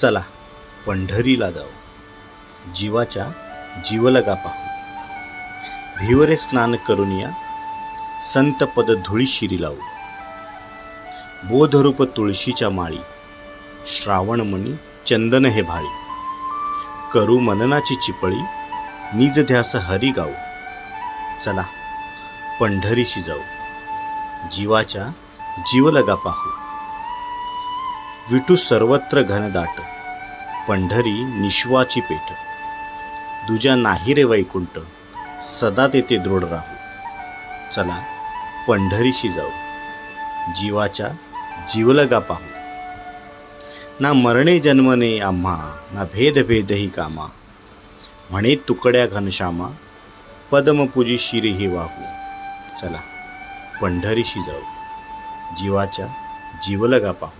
चला पंढरीला जाऊ. जीवाच्या जीवलगा पाहू. भिवरे स्नान करून या. संत पद धुळी शिरी लावू. बोधरूप तुळशीच्या माळी. श्रावणमणी चंदन हे भाळी. करू मननाची चिपळी. निज ध्यास हरी गाऊ. चला पंढरीशी जाऊ. जीवाच्या जीवलगा पाहू. विटू सर्वत्र घनदाट. पंढरी निश्वाची पेठ दुजा नाही रे वैकुंठ सदा तेथे दृढ राहू. चला पंढरीशी जाऊ. जीवाच्या जीवलगा पाहू. ना मरणे जन्मने आम्हा ना भेदभेदही कामा. म्हणे तुकड्या घनश्यामा पद्मपूजी शिरी हे वाहू. चला पंढरीशी जाऊ. जीवाच्या जीवलगा पाहू.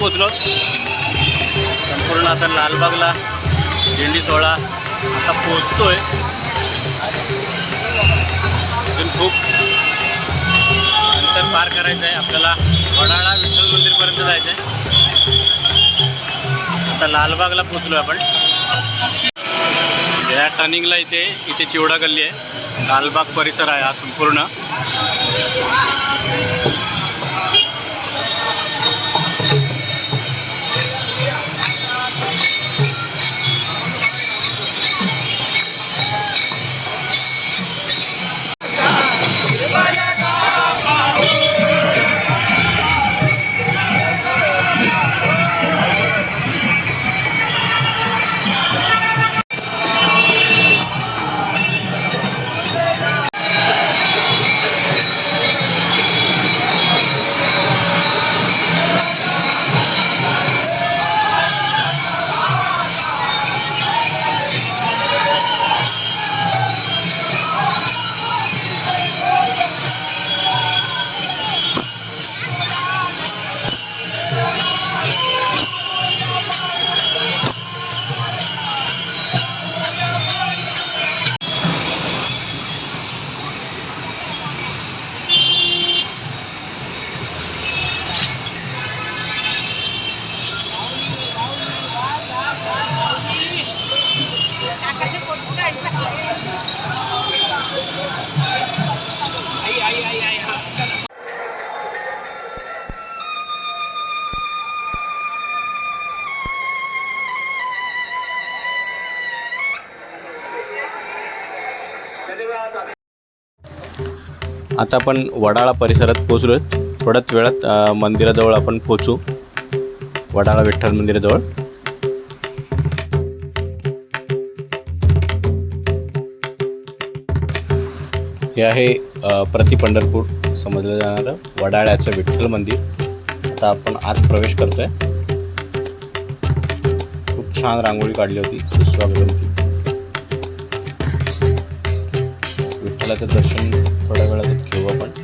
पोचलो संपूर्ण आता लालबागला झेंडी सोहळा आता पोचतोय अजून खूप अंतर पार करायचं आहे. आपल्याला वडाळा विठ्ठल मंदिरपर्यंत जायचं आहे आता लालबागला पोचलो आपण. या टर्निंगला इथे इथे चिवडा गल्ली आहे. लालबाग परिसर आहे हा संपूर्ण. आता आपण वडाळा परिसरात पोचलो थोड्याच वेळात मंदिराजवळ आपण पोचू वडाळा विठ्ठल मंदिराजवळ. हे आहे अ, प्रति पंढरपूर समजलं जाणारं वडाळ्याचं विठ्ठल मंदिर. आता आपण आत प्रवेश करतोय. खूप छान रांगोळी काढली होती. सुस्वागतमची विठ्ठलाचं दर्शन थोड्या वेळातच घेऊ आपण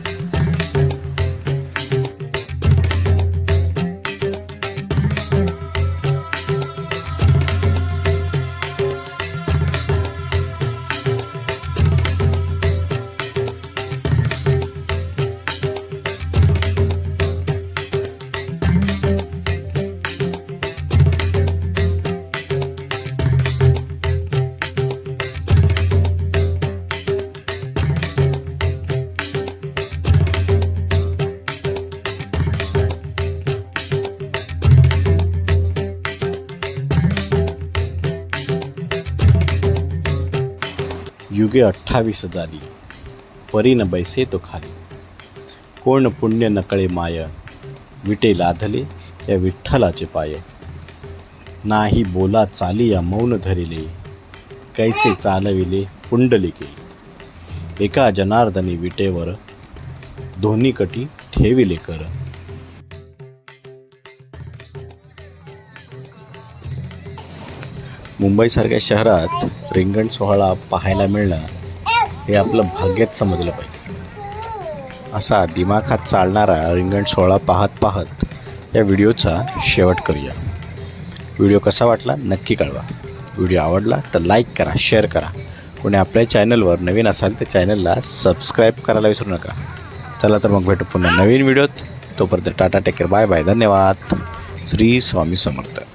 युगे अठ्ठावीस झाली. परीन बैसे तो खाली. कोण पुण्य नकळे माय. विटे लाधले या विठ्ठलाचे पाय. नाही बोला चाली या मौन धरिले. कैसे चालविले पुंडलिके. एका जनार्दनी विटेवर दोन्ही कटी ठेविले कर. मुंबईसारख्या शहरात रिंगण सोहळा पाहायला मिळणं हे आपलं भाग्यच समजलं पाहिजे. असा दिमाखात चालणारा रिंगण सोहळा पाहत पाहत या व्हिडिओचा शेवट करूया. व्हिडिओ कसा वाटला नक्की कळवा. व्हिडिओ आवडला तर लाईक करा शेअर करा. कोणी आपल्या चॅनलवर नवीन असाल तर चॅनलला सबस्क्राईब करायला विसरू नका. चला तर मग भेटू पुन्हा नवीन व्हिडिओत. तोपर्यंत टाटा टेकर बाय बाय. धन्यवाद. श्री स्वामी समर्थ.